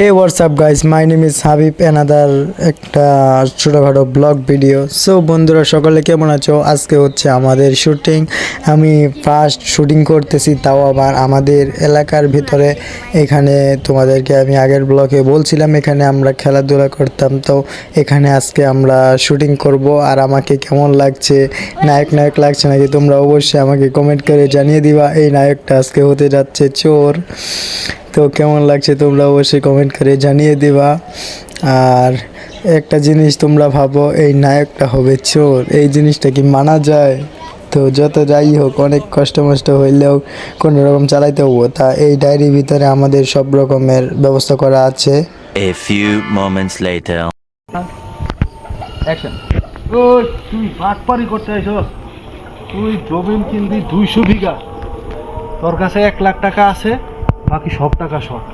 Hey what's up guys my name is Habib another একটা ছোটোখাটো blog video so বন্ধুরা, সকলে কেমন আছো? আজকে হচ্ছে আমাদের শুটিং আমি ফার্স্ট শুটিং করতেছি, তাও আবার আমাদের এলাকার ভিতরে। এখানে তোমাদেরকে আমি আগের ব্লগে বলছিলাম, এখানে আমরা খেলাধুলা করতাম। তো, এখানে আজকে আমরা শুটিং করব। আর আমাকে কেমন লাগছে? নায়ক নায়ক লাগছে নাকি? তোমরা অবশ্যই আমাকে কমেন্ট করে জানিয়ে দিবা। এই নায়কটা আজকে হতে যাচ্ছে চোর। তো কেমন লাগছে তোমরা অবশ্যই কমেন্ট করে জানিয়ে দিবা। আর একটা জিনিস তোমরা ভাবো এই নায়কটা হবে চোর এই জিনিসটা কি মানা যায়? তো যত যাই হোক অনেক কষ্ট মষ্ট হইলেও কোনো রকম চালাইতে হব তা এই ডায়েরির ভিতরে আমাদের সব রকমের ব্যবস্থা করা আছে। A few moments later. Action ওই তুই বাটপারি করতে আইসস তুই জমিন কিনবি দুইশো বিঘা। তোর কাছে এক লাখ টাকা আছে। বাকি সব টাকা শর্ট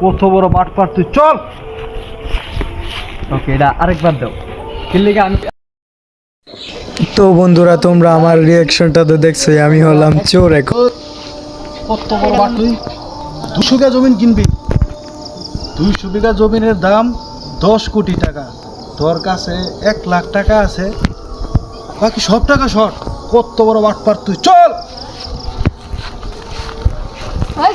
কত বড় বাটপার তুই চল। ওকে এটা আরেকবার দাও। কিনলে আমি তো বন্ধুরা তোমরা আমার রিয়াকশনটা তো দেখছোই আমি হলাম চোর এখন। কত বড় বাট তুই? দুশো বিঘা জমিন কিনবি। দুইশো বিঘা জমিনের দাম দশ কোটি টাকা। তোর কাছে এক লাখ টাকা আছে। বাকি সব টাকা শর্ট কত বড় বাটপার তুই চল হেরা বসছে ক্যামেরায় আরেকবার হ্যাঁ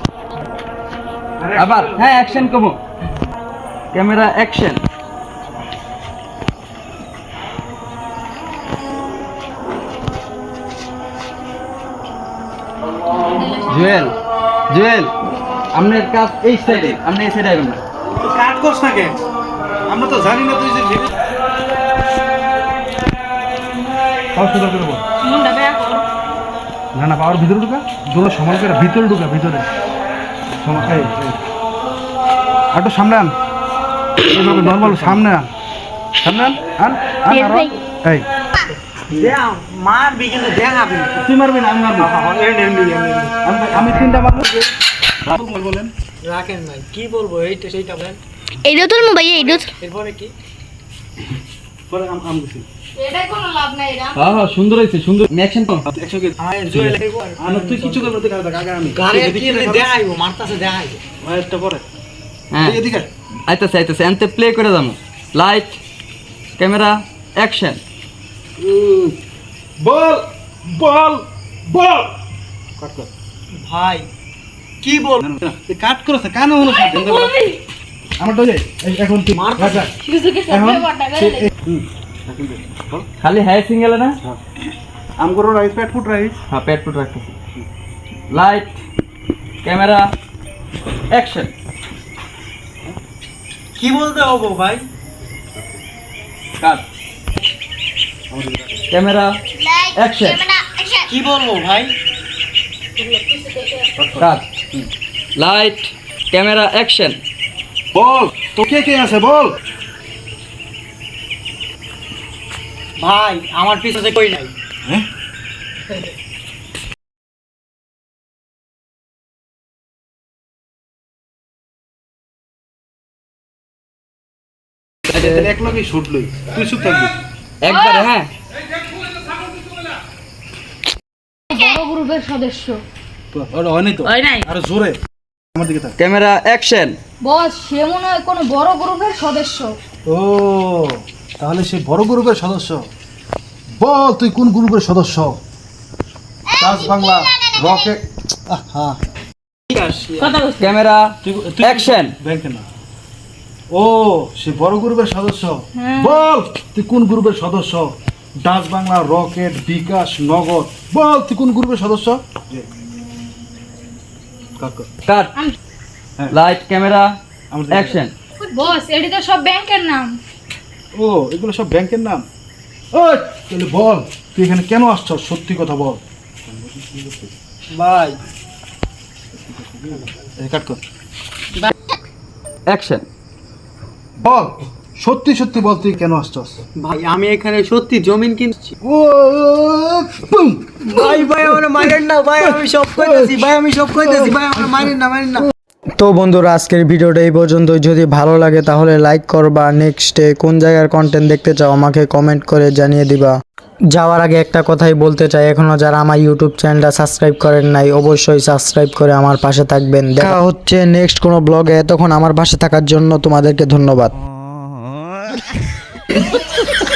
আবার হ্যাঁ অ্যাকশন কমো। ক্যামেরা অ্যাকশন জুয়েল জুয়েল আপনার কাজ এই সাইডে আপনি এই সাইডে আইবেন না। কাট করছ না কেন? আমরা তো জানি না তুই যে ভিডিও পাওয়ার সুন্দর করে বল। না না পাওয়ার ভিতরে ঢুকা জোরে সমান করে ভিতরে ঢুকা ভিতরে। একটু সামনে আন। এইভাবে নর্মাল সামনে আন। সামনে আন আন আন আরও। এই। মারবি কিন্তু দেখাবি তুই মারবি না আমি মারবো। আমি- আমি তিনটা মারবো। বলেন। এইটা তুলবো ভাই এইটা পরে আম আম গেছি এটাই কোনো লাভ নাই হ্যাঁ হ্যাঁ সুন্দর হয়েছে সুন্দর। অ্যাকশন কম আর তুই কিছু করবে দেখ আগে আমি। দেখাইবো মারতাছে দেখাইবো পরে। হ্যাঁ। এদিকে আইতেছে আইতেছে এনতে প্লে করে দামো লাইট ক্যামেরা অ্যাকশন বল বল বল। কাট কর। ভাই কি বল? কাট করছ কেন আমার তো এখন তুই রাখ। এখন খালি হ্যাঁ সিঙ্গেল না? আম করো রাইস প্যাট ফুট রাইস হ্যাঁ পেট ফুট রাখতেছি। লাইট ক্যামেরা অ্যাকশন কি বলতে হব ভাই? কাট। ক্যামেরা অ্যাকশন কি বলব ভাই? কাট। লাইট ক্যামেরা অ্যাকশন বল তো কে কে আছে বল? ভাই আমার পিছনে কই নাই হ্যাঁ? এক লগে শুট লই? তুই চুপ থাকবি? একবারে হ্যাঁ। বড় গ্রুপের সদস্য। তো? হয় নাই। আর জোরে? Camera action. বস সে মনে হয় কোনো বড় গ্রুপের সদস্য। ও তাহলে সে বড় গ্রুপের সদস্য। বল তুই কোন গ্রুপের সদস্য? তাজ বাংলা রকেট। হ্যাঁ ক্যামেরা অ্যাকশন। ব্যাংকে না। ও সে বড় গ্রুপের সদস্য। বল তুই কোন গ্রুপের সদস্য? ডাচ বাংলা রকেট বিকাশ নগদ। বল তুই কোন গ্রুপের সদস্য? কাট কর। Cut. Light camera action boss এটি তো সব ব্যাংকের নাম। ও এগুলো সব ব্যাংকের নাম? ওই তাহলে বল তুই এখানে কেন আসছ সত্যি কথা বল। ভাই। এই কাট কর। অ্যাকশন বল সত্যি সত্যি বল তুই কেন আসছস? ভাই আমি এখানে সত্যি জমিন কিনছি ও! ভাই ভাই আমার মারেন না ভাই আমি সব কইতেছি ভাই আমি সব কইতেছি ভাই আমার মারেন না মারেন না। তো বন্ধুরা আজকের ভিডিওটা এই পর্যন্ত যদি ভালো লাগে তাহলে লাইক করবা। নেক্সটে কোন জায়গার কন্টেন্ট দেখতে চাও আমাকে কমেন্ট করে জানিয়ে দিবা। যাওয়ার আগে একটা কথাই বলতে চাই এখনও যারা আমার ইউটিউব চ্যানেলটা সাবস্ক্রাইব করেন নাই অবশ্যই সাবস্ক্রাইব করে আমার পাশে থাকবেন। দেখা হচ্ছে নেক্সট কোনো ব্লগে এতক্ষণ আমার পাশে থাকার জন্য তোমাদেরকে ধন্যবাদ।